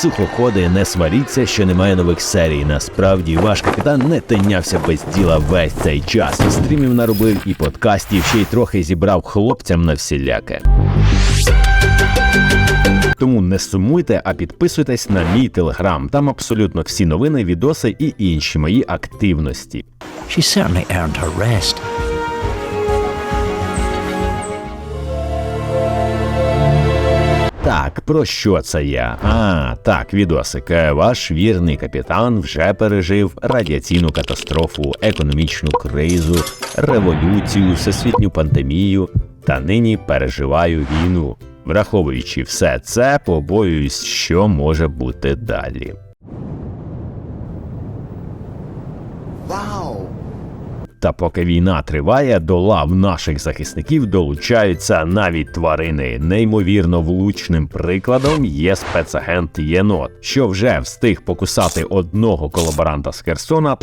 Сухоходи, не сваріться, що немає нових серій. Насправді ваш капітан не тинявся без діла весь цей час. Стрімів наробив, і подкастів, ще й трохи зібрав хлопцям на всіляке. Тому не сумуйте, а підписуйтесь на мій телеграм. Там абсолютно всі новини, відоси і інші мої активності. She certainly earned her rest. Так, про що це я? А, так, відосик. Е, Ваш вірний капітан вже пережив радіаційну катастрофу, економічну кризу, революцію, всесвітню пандемію та нині переживаю війну. Враховуючи все це, побоююсь, що може бути далі. Та поки війна триває, до лав наших захисників долучаються навіть тварини. Неймовірно влучним прикладом є спецагент Єнот, що вже встиг покусати одного колаборанта з Херсона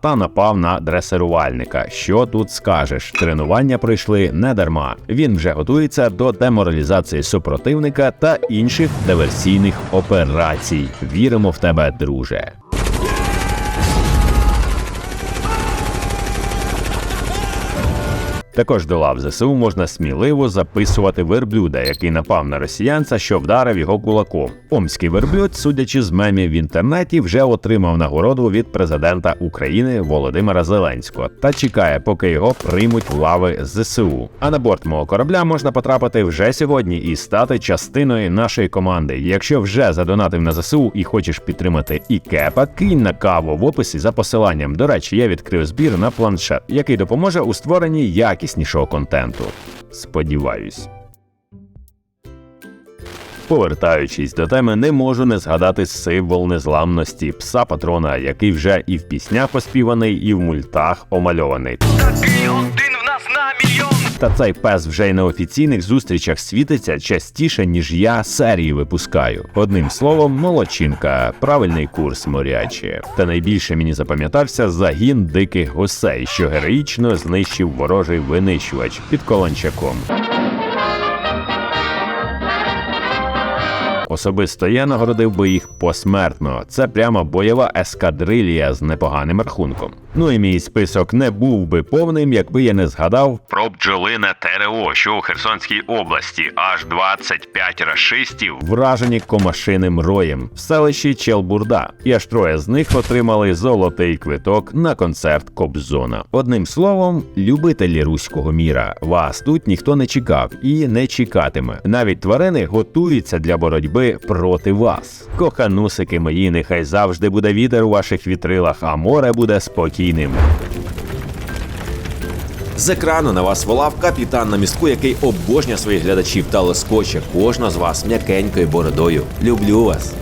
та напав на дресирувальника. Що тут скажеш? Тренування пройшли не дарма. Він вже готується до деморалізації супротивника та інших диверсійних операцій. Віримо в тебе, друже. Також до лав ЗСУ можна сміливо записувати верблюда, який напав на росіянця, що вдарив його кулаком. Омський верблюд, судячи з мемів в інтернеті, вже отримав нагороду від президента України Володимира Зеленського та чекає, поки його приймуть в лави ЗСУ. А на борт мого корабля можна потрапити вже сьогодні і стати частиною нашої команди. Якщо вже задонатив на ЗСУ і хочеш підтримати і кепа, кинь на каву в описі за посиланням. До речі, я відкрив збір на планшет, який допоможе у створенні якіснішого контенту. Сподіваюсь. Повертаючись до теми, не можу не згадати символ незламності пса патрона, який вже і в піснях оспіваний, і в мультах омальований. Мільйон. Та цей пес вже й на офіційних зустрічах світиться частіше, ніж я серії випускаю. Одним словом, молодчинка, правильний курс морячі. Та найбільше мені запам'ятався загін диких гусей, що героїчно знищив ворожий винищувач під Колончаком. Особисто я нагородив би їх посмертно. Це прямо бойова ескадрилія з непоганим рахунком. Ну і мій список не був би повним, якби я не згадав про бджолине ТРО, що у Херсонській області аж 25 рашистів вражені комашиним роєм в селищі Челбурда. І аж троє з них отримали золотий квиток на концерт Кобзона. Одним словом, любителі руського міра, вас тут ніхто не чекав і не чекатиме. Навіть тварини готуються для боротьби проти вас. Коханусики мої, нехай завжди буде вітер у ваших вітрилах, а море буде спокійним. З екрану на вас волав капітан на містку, який обожнює своїх глядачів та лоскоче кожна з вас м'якенькою бородою. Люблю вас.